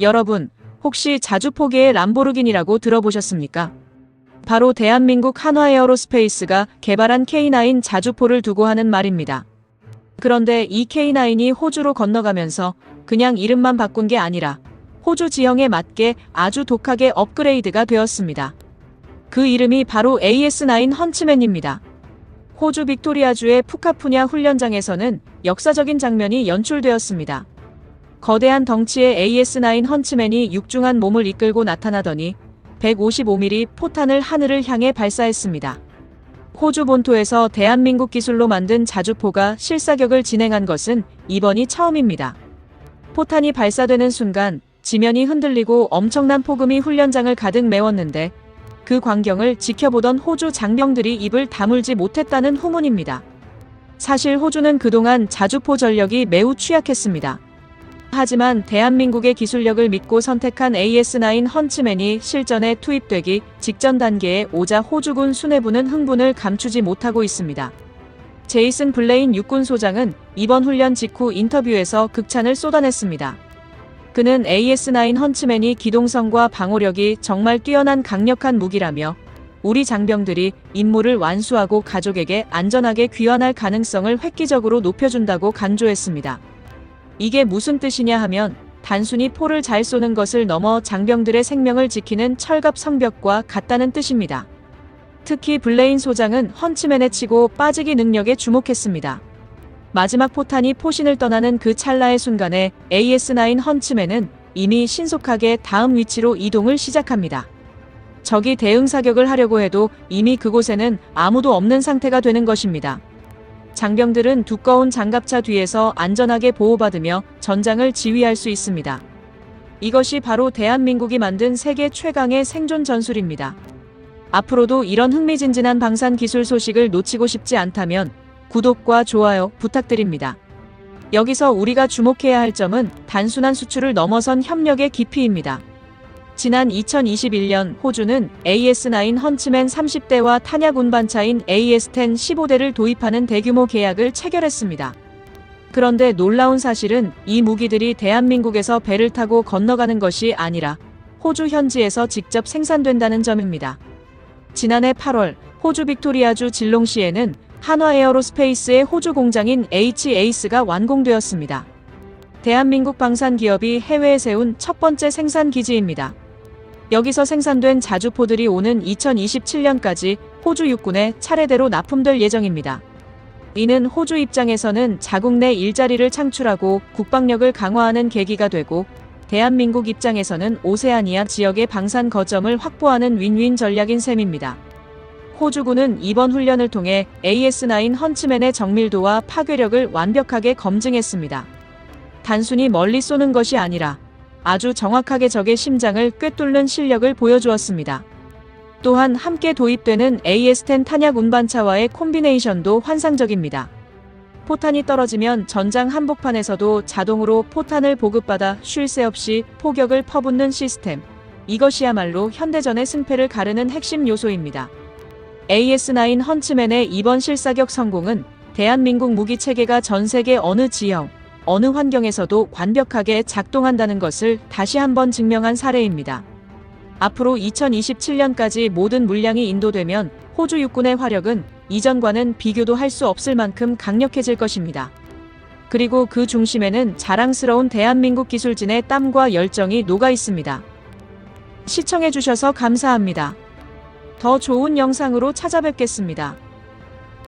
여러분, 혹시 자주포계의 람보르기니라고 들어보셨습니까? 바로 대한민국 한화에어로스페이스가 개발한 K9 자주포를 두고 하는 말입니다. 그런데 이 K9이 호주로 건너가면서 그냥 이름만 바꾼 게 아니라 호주 지형에 맞게 아주 독하게 업그레이드가 되었습니다. 그 이름이 바로 AS9 헌츠맨입니다. 호주 빅토리아주의 푸카푸냐 훈련장에서는 역사적인 장면이 연출되었습니다. 거대한 덩치의 AS9 헌츠맨이 육중한 몸을 이끌고 나타나더니 155mm 포탄을 하늘을 향해 발사했습니다. 호주 본토에서 대한민국 기술로 만든 자주포가 실사격을 진행한 것은 이번이 처음입니다. 포탄이 발사되는 순간 지면이 흔들리고 엄청난 폭음이 훈련장을 가득 메웠는데 그 광경을 지켜보던 호주 장병들이 입을 다물지 못했다는 후문입니다. 사실 호주는 그동안 자주포 전력이 매우 취약했습니다. 하지만 대한민국의 기술력을 믿고 선택한 AS9 헌츠맨이 실전에 투입되기 직전 단계에 오자 호주군 수뇌부는 흥분을 감추지 못하고 있습니다. 제이슨 블레인 육군 소장은 이번 훈련 직후 인터뷰에서 극찬을 쏟아냈습니다. 그는 AS9 헌츠맨이 기동성과 방어력이 정말 뛰어난 강력한 무기라며 우리 장병들이 임무를 완수하고 가족에게 안전하게 귀환할 가능성을 획기적으로 높여준다고 강조했습니다. 이게 무슨 뜻이냐 하면 단순히 포를 잘 쏘는 것을 넘어 장병들의 생명을 지키는 철갑 성벽과 같다는 뜻입니다. 특히 블레인 소장은 헌츠맨에 치고 빠지기 능력에 주목했습니다. 마지막 포탄이 포신을 떠나는 그 찰나의 순간에 AS9 헌츠맨은 이미 신속하게 다음 위치로 이동을 시작합니다. 적이 대응 사격을 하려고 해도 이미 그곳에는 아무도 없는 상태가 되는 것입니다. 장병들은 두꺼운 장갑차 뒤에서 안전하게 보호받으며 전장을 지휘할 수 있습니다. 이것이 바로 대한민국이 만든 세계 최강의 생존 전술입니다. 앞으로도 이런 흥미진진한 방산 기술 소식을 놓치고 싶지 않다면 구독과 좋아요 부탁드립니다. 여기서 우리가 주목해야 할 점은 단순한 수출을 넘어선 협력의 깊이입니다. 지난 2021년 호주는 AS9 헌츠맨 30대와 탄약 운반차인 AS10 15대를 도입하는 대규모 계약을 체결했습니다. 그런데 놀라운 사실은 이 무기들이 대한민국에서 배를 타고 건너가는 것이 아니라 호주 현지에서 직접 생산된다는 점입니다. 지난해 8월 호주 빅토리아주 질롱시에는 한화 에어로스페이스의 호주 공장인 H-에이스가 완공되었습니다. 대한민국 방산 기업이 해외에 세운 첫 번째 생산 기지입니다. 여기서 생산된 자주포들이 오는 2027년까지 호주 육군에 차례대로 납품될 예정입니다. 이는 호주 입장에서는 자국 내 일자리를 창출하고 국방력을 강화하는 계기가 되고 대한민국 입장에서는 오세아니아 지역의 방산 거점을 확보하는 윈윈 전략인 셈입니다. 호주군은 이번 훈련을 통해 AS9 헌츠맨의 정밀도와 파괴력을 완벽하게 검증했습니다. 단순히 멀리 쏘는 것이 아니라 아주 정확하게 적의 심장을 꿰뚫는 실력을 보여주었습니다. 또한 함께 도입되는 AS-10 탄약 운반차와의 콤비네이션도 환상적입니다. 포탄이 떨어지면 전장 한복판에서도 자동으로 포탄을 보급받아 쉴 새 없이 포격을 퍼붓는 시스템. 이것이야말로 현대전의 승패를 가르는 핵심 요소입니다. AS9 헌츠맨의 이번 실사격 성공은 대한민국 무기 체계가 전 세계 어느 지형, 어느 환경에서도 완벽하게 작동한다는 것을 다시 한번 증명한 사례입니다. 앞으로 2027년까지 모든 물량이 인도되면 호주 육군의 화력은 이전과는 비교도 할 수 없을 만큼 강력해질 것입니다. 그리고 그 중심에는 자랑스러운 대한민국 기술진의 땀과 열정이 녹아 있습니다. 시청해주셔서 감사합니다. 더 좋은 영상으로 찾아뵙겠습니다.